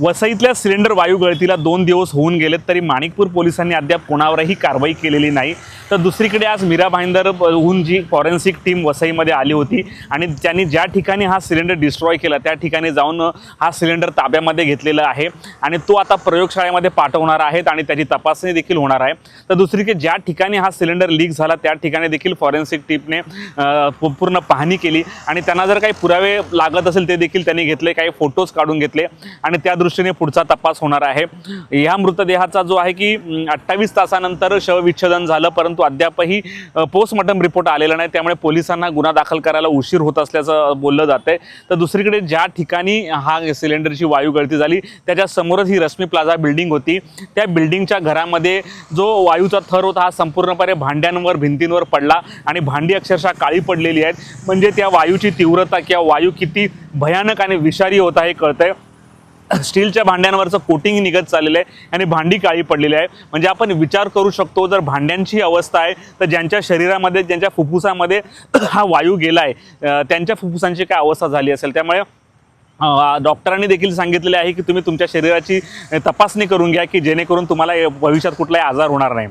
वसईतल्या cylinder वायू गळतीला दोन दिवस होऊन गेलेत तरी माणिकपूर पोलिसांनी अद्याप कोणावरही कारवाई केलेली नाही. तर दुसरीकडे आज मीरा भाईंदरहून जी फॉरेन्सिक टीम वसईमध्ये आली होती आणि त्यांनी ज्या ठिकाणी हा सिलेंडर डिस्ट्रॉय केला त्या ठिकाणी जाऊन हा सिलेंडर ताब्यामध्ये घेतलेला आहे आणि तो आता प्रयोगशाळेमध्ये पाठवणार आहेत आणि त्याची तपासणी देखील होणार आहे. तर दुसरीकडे ज्या ठिकाणी हा सिलेंडर लीक झाला त्या ठिकाणी देखील फॉरेन्सिक टीमने पूर्ण पाहणी केली आणि त्यांना जर काही पुरावे लागत असेल ते देखील त्यांनी घेतले काही फोटोज काढून घेतले आणि त्या दृष्टीने पुढचा तपास होणार आहे. ह्या मृतदेहाचा जो आहे की अठ्ठावीस तासानंतर शवविच्छेदन झालं परंतु अद्यापही पोस्टमॉर्टम रिपोर्ट आलेला नाही. त्यामुळे पोलिसांना गुन्हा दाखल करायला उशीर होत असल्याचं बोललं जातंय. तर दुसरीकडे ज्या ठिकाणी हा सिलेंडरची वायू गळती झाली त्याच्या समोरच ही रश्मी प्लाझा बिल्डिंग होती. त्या बिल्डिंगच्या घरामध्ये जो वायूचा थर होता हा संपूर्णपणे भांड्यांवर भिंतींवर पडला आणि भांडी अक्षरशः काळी पडलेली आहेत. म्हणजे त्या वायूची तीव्रता किंवा वायू किती भयानक आणि विषारी होता हे कळतंय. स्टीलच्या भांड्यांवरचं कोटिंग निघत चाललेलं आहे आणि भांडी काळी पडलेली आहे म्हणजे आपण विचार करू शकतो जर भांड्यांची अवस्था आहे तर ज्यांच्या शरीरामध्ये ज्यांच्या फुफ्फुसामध्ये हा वायू गेला आहे त्यांच्या फुफ्फुसांची काय अवस्था झाली असेल? त्यामुळे डॉक्टरांनी देखील सांगितलेले आहे की तुम्ही तुमच्या शरीराची तपासणी करून घ्या की जेणेकरून तुम्हाला भविष्यात कुठलाही आजार होणार नाही.